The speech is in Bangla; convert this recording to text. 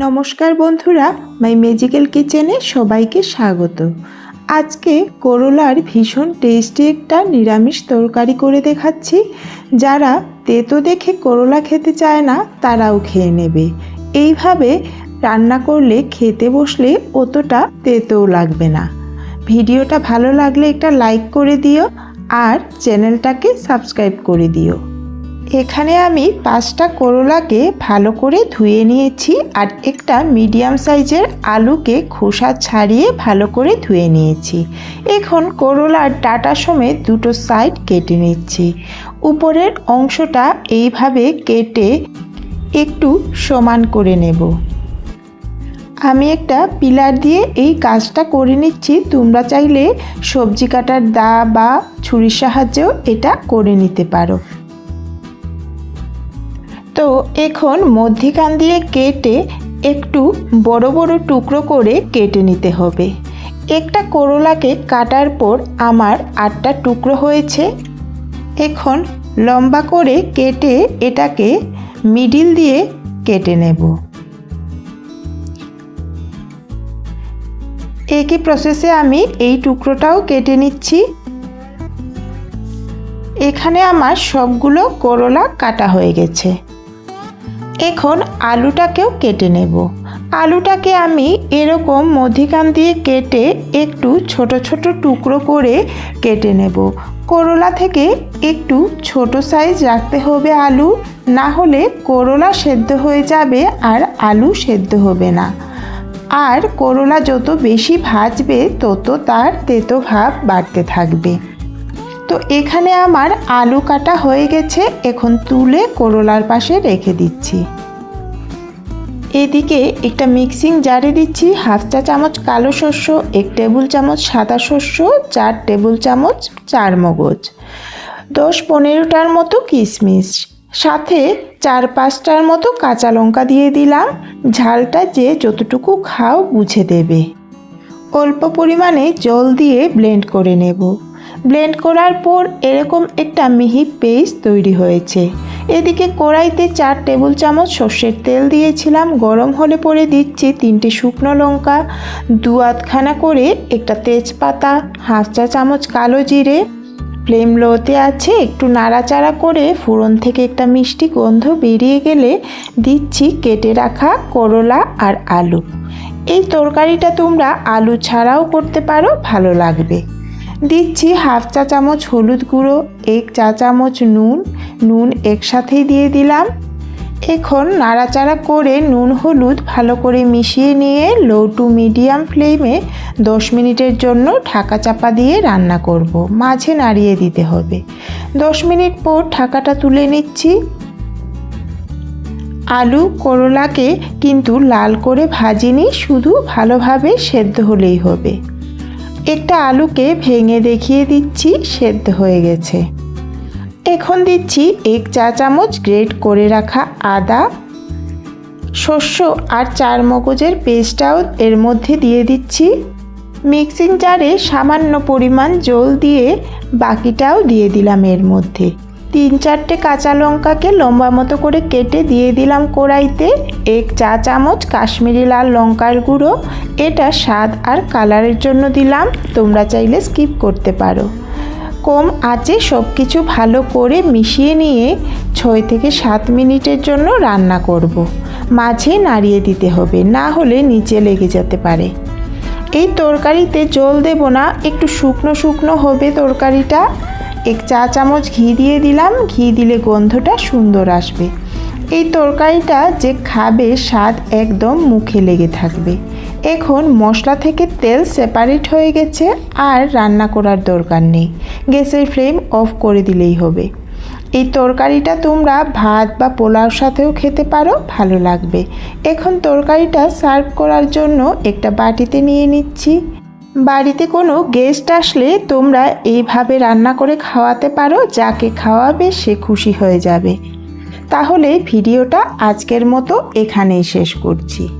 নমস্কার বন্ধুরা মাই ম্যাজিক্যাল কিচেনে সবাইকে স্বাগত। আজকে করলার ভীষণ টেস্টি একটা নিরামিষ তরকারি করে দেখাচ্ছি। যারা তেতো দেখে করলা খেতে চায় না, তারাও খেয়ে নেবে। এইভাবে রান্না করলে, খেতে বসলে অতটা তেতোও লাগবে না। ভিডিওটা ভালো লাগলে একটা লাইক করে দিও আর চ্যানেলটাকে সাবস্ক্রাইব করে দিও। এখানে আমি পাঁচটা করলাকে ভালো করে ধুয়ে নিয়েছি আর একটা মিডিয়াম সাইজের আলুকে খোসা ছাড়িয়ে ভালো করে ধুয়ে নিয়েছি। এখন করলার ডাটা সমেত দুটো সাইড কেটে নিচ্ছি। উপরের অংশটা এইভাবে কেটে একটু সমান করে নেব। আমি একটা পিলার দিয়ে এই কাজটা করে নিচ্ছি। তোমরা চাইলে সবজি কাটার দা বা ছুরির সাহায্যেও এটা করে নিতে পারো। তো এখন মধ্যিখান দিয়ে কেটে একটু বড় বড় টুকরো করে কেটে নিতে হবে। একটা করলাকে কাটার পর আমার আটটা টুকরো হয়েছে। এখন লম্বা করে কেটে এটাকে মিডিল দিয়ে কেটে নেব। একই প্রসেসে আমি এই টুকরোটাও কেটে নিচ্ছি। এখানে আমার সবগুলো করলা কাটা হয়ে গেছে। এখন আলুটাকেও কেটে নেব। আলুটাকে আমি এরকম মধ্যিখান দিয়ে কেটে একটু ছোট ছোট টুকরো করে কেটে নেব। করলা থেকে একটু ছোট সাইজ রাখতে হবে আলু, না হলে করলা সেদ্ধ হয়ে যাবে আর আলু সেদ্ধ হবে না। আর করলা যত বেশি ভাজবে, তত তার তেতো ভাব বাড়তে থাকবে। তো এখানে আমার আলু কাটা হয়ে গেছে, এখন তুলে করলার পাশে রেখে দিচ্ছি। এদিকে একটা মিক্সিং জারে দিচ্ছি, হাফ চা চামচ কালো শস্য এক টেবিল চামচ সাদা শস্য চার টেবিল চামচ চার মগজ, দশ পনেরোটার মতো কিশমিশ, সাথে চার পাঁচটার মতো কাঁচা লঙ্কা দিয়ে দিলাম। ঝালটা যে যতটুকু খাও বুঝে দেবে। অল্প পরিমাণে জল দিয়ে ব্লেন্ড করে নেব। ব্লেন্ড করার পর এরকম একটা মিহি পেস্ট তৈরি হয়েছে। এদিকে কড়াইতে চার টেবিল চামচ সর্ষের তেল দিয়েছিলাম, গরম হলে পরে দিচ্ছি তিনটে শুকনো লঙ্কা, দু আধখানা করে একটা তেজপাতা, হাফ চা চামচ কালো জিরে। ফ্লেম লোতে আছে একটু নাড়াচাড়া করে ফোড়ন থেকে একটা মিষ্টি গন্ধ বেরিয়ে গেলে দিচ্ছি কেটে রাখা করলা আর আলু। এই তরকারিটা তোমরা আলু ছাড়াও করতে পারো, ভালো লাগবে। দিচ্ছি হাফ চা চামচ হলুদ গুঁড়ো, এক চা চামচ নুন নুন একসাথেই দিয়ে দিলাম। এখন নাড়াচাড়া করে নুন হলুদ ভালো করে মিশিয়ে নিয়ে লো টু মিডিয়াম ফ্লেমে দশ মিনিটের জন্য ঢাকা চাপা দিয়ে রান্না করব। মাঝে নাড়িয়ে দিতে হবে। দশ মিনিট পর ঢাকাটা তুলে নিচ্ছি। আলু করলাকে কিন্তু লাল করে ভাজিনি, শুধু ভালোভাবে সেদ্ধ হলেই হবে। একটা আলুকে ভেঙে দেখিয়ে দিচ্ছি, সেদ্ধ হয়ে গেছে। এখন দিচ্ছি এক চা চামচ গ্রেট করে রাখা আদা। শস্য আর চার মগজের পেস্টটাও এর মধ্যে দিয়ে দিচ্ছি। মিক্সিং জারে সামান্য পরিমাণ জল দিয়ে বাকিটাও দিয়ে দিলাম এর মধ্যে। তিন চারটে কাঁচা লঙ্কাকে লম্বা মতো করে কেটে দিয়ে দিলাম কড়াইতে। এক চা চামচ কাশ্মীরি লাল লঙ্কার গুঁড়ো। এটা স্বাদ আর কালারের জন্য দিলাম। তোমরা চাইলে স্কিপ করতে পারো। কম আঁচে সব কিছু ভালো করে মিশিয়ে নিয়ে ছয় থেকে সাত মিনিটের জন্য রান্না করব। মাঝে নাড়িয়ে দিতে হবে, না হলে নিচে লেগে যেতে পারে। এই তরকারিতে জল দেব না, একটু শুকনো শুকনো হবে তরকারিটা। এক চা চামচ ঘি দিয়ে দিলাম। ঘি দিলে গন্ধটা সুন্দর আসবে। এই তরকারিটা যে খাবে স্বাদ একদম মুখে লেগে থাকবে। এখন মশলা থেকে তেল সেপারেট হয়ে গেছে আর রান্না করার দরকার নেই। গ্যাসের ফ্লেম অফ করে দিলেই হবে। এই তরকারিটা তোমরা ভাত বা পোলাওর সাথেও খেতে পারো, ভালো লাগবে। এখন তরকারিটা সার্ভ করার জন্য একটা বাটিতে নিয়ে নিচ্ছি। বাড়িতে কোনো গেস্ট আসলে তোমরা এইভাবে রান্না করে খাওয়াতে পারো, যাকে খাওয়াবে সে খুশি হয়ে যাবে। তাহলে ভিডিওটা আজকের মতো এখানেই শেষ করছি।